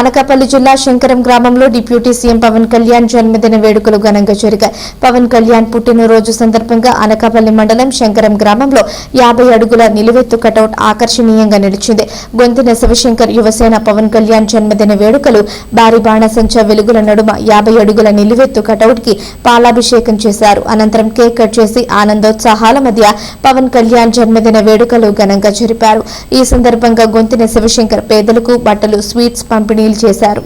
అనకాపల్లి జిల్లా శంకరం గ్రామంలో deputy CM Pawan Kalyan జన్మదిన వేడుకలు ఘనంగా జరిగాయి. పవన్ కళ్యాణ్ పుట్టినరోజు సందర్భంగా అనకాపల్లి మండలం శంకరం గ్రామంలో యాభై అడుగుల నిలువెత్తు కటౌట్ ఆకర్షణీయంగా నిలిచింది. గొంతిన శివశంకర్ యువసేన పవన్ కళ్యాణ్ జన్మదిన వేడుకలు భారీ బాణసంచ వెలుగుల నడుమ యాభై అడుగుల నిలువెత్తు కటౌట్కి పాలాభిషేకం చేశారు. అనంతరం కేక్ కట్ చేసి ఆనందోత్సాహాల మధ్య పవన్ కళ్యాణ్ జన్మదిన వేడుకలు ఘనంగా జరిపారు. ఈ సందర్భంగా గొంతిన శివశంకర్ పేదలకు బట్టలు స్వీట్స్ పంపిణీలు చేశారు.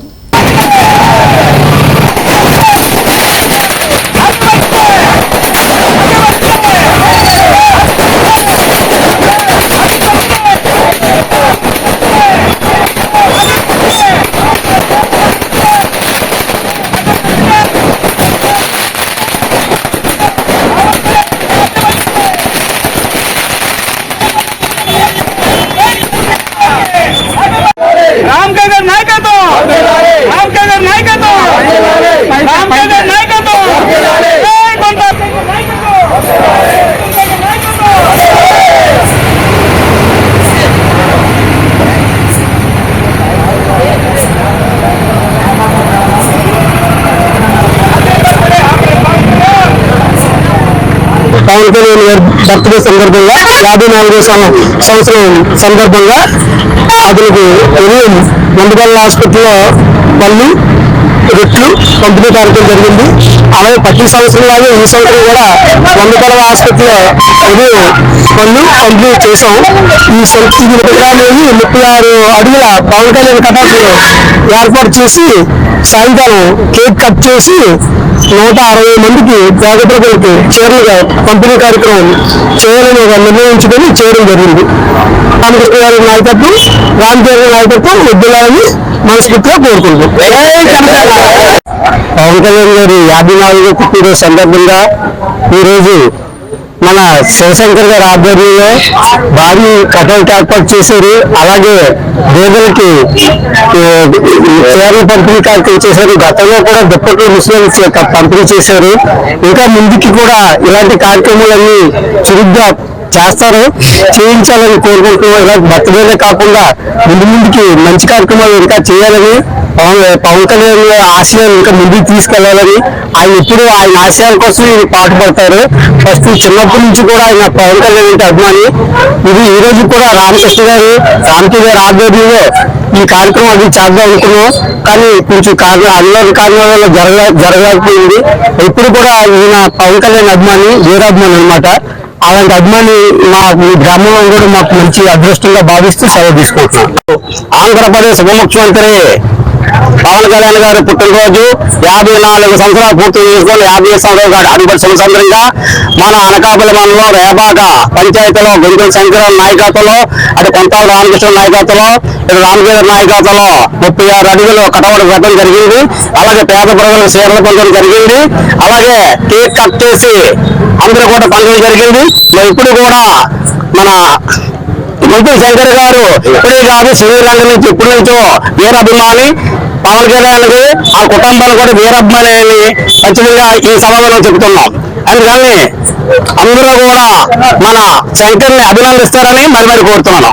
పవన్ కళ్యాణ్ గారి బర్త్డే సందర్భంగా యాభై నాలుగో సంవత్సరం సందర్భంగా అతనికి ఉదయం మందుగల్ల హాస్పిటల్లో పళ్ళు రెట్లు పంపిణీ కార్యక్రమం జరిగింది. అలాగే ప్రతి సంవత్సరం లాగే ఈ సంవత్సరం కూడా వందపడవ ఆసుపత్రిలో ఉదయం పనులు పంపిణీ చేశాం. ఈ సంస్థ విగ్రహాన్ని ముప్పై ఆరు అడుగుల పవన్ కళ్యాణ్ కటాఫ్ ఏర్పాటు చేసి సాయంకాలం కేక్ కట్ చేసి నూట అరవై మందికి పేద ప్రజలకు చీరలుగా పంపిణీ కార్యక్రమం చేయాలని నిర్ణయించుకొని చేయడం జరిగింది. రామకృష్ణ గారి నాయకత్వం రామచంద్ర నాయకత్వం వద్దులని మనస్ఫూర్తిగా కోరుకుంటున్నాం. పవన్ కళ్యాణ్ గారి యాభై నాలుగు పుట్టినరోజు సందర్భంగా ఈరోజు మన శివశంకర్ గారి ఆధ్వర్యంలో భారీ కటౌట్ ఏర్పాటు చేశారు. అలాగే పేదలకి చీరలు పంపిణీ కార్యక్రమం చేశారు. గతంలో కూడా దుప్పట్లు ముస్లింస్ పంపిణీ చేశారు. ఇంకా ముందుకి కూడా ఇలాంటి కార్యక్రమాలన్నీ చురుగ్గా చేస్తారు. చేయించాలని కోరుకుంటున్నాం ఇలా బర్త్డేలే కాకుండా ముందు ముందుకి మంచి కార్యక్రమాలు ఇంకా చేయాలని పవన్ పవన్ కళ్యాణ్ ఆశయాలు ఇంకా ముందుకు తీసుకెళ్ళాలని ఆయన ఎప్పుడు ఆయన ఆశయాల కోసం పాటుపడతారు. ఫస్ట్ చిన్నప్పటి నుంచి కూడా ఆయన పవన్ కళ్యాణ్ అంటే అభిమాని. ఇది ఈ రోజు కూడా రామకృష్ణ గారు రామకృష్ణ గారు ఆధ్వర్యంలో ఈ కార్యక్రమం అది చేద్దాం అనుకున్నాం. కానీ కొంచెం కారణం అల్లరి కారణాల వల్ల జరగ జరగలేకపోయింది. ఎప్పుడు కూడా ఈయన పవన్ కళ్యాణ్ అభిమాని వీరాభిమాని అన్నమాట. అలాంటి అభిమాని మా మీ గ్రామంలో కూడా మాకు మంచి అదృష్టంగా భావిస్తూ సెలవు తీసుకుంటున్నాం. ఆంధ్రప్రదేశ్ ఉప పవన్ కళ్యాణ్ గారి పుట్టినరోజు యాభై నాలుగు సంవత్సరాలు పూర్తి చేసుకొని యాభై సంవత్సరాలు అడుగుల సందర్భంగా మన అనకాపల్లి మండలం రేపాక పంచాయతీలో గుంటూరు శంకరం నాయకత్వంలో అటు కొంతాల రామకృష్ణ నాయకత్వంలో ఇటు రామచంద్ర నాయకత్వంలో ముప్పై ఆరు అడుగులు కటవడ పెట్టడం జరిగింది. అలాగే పేద ప్రజలకు సేవలు పొందడం జరిగింది. అలాగే కేక్ కట్ చేసి అందరూ కూడా పండుగ జరిగింది. మరి ఇప్పుడు కూడా మన గుంటూరు శంకర్ గారు ఇప్పుడే కాదు శ్రీరంగం నుంచి ఇప్పటి నుంచో వీరాభిమాని పవన్ కళ్యాణ్కి ఆ కుటుంబాలు కూడా వీరాభిమాని అని ఖచ్చితంగా ఈ సభలో చెబుతున్నాం అందుకని అందరూ కూడా మన శంకర్ని అభినందిస్తారని మరి మరి కోరుతున్నాను.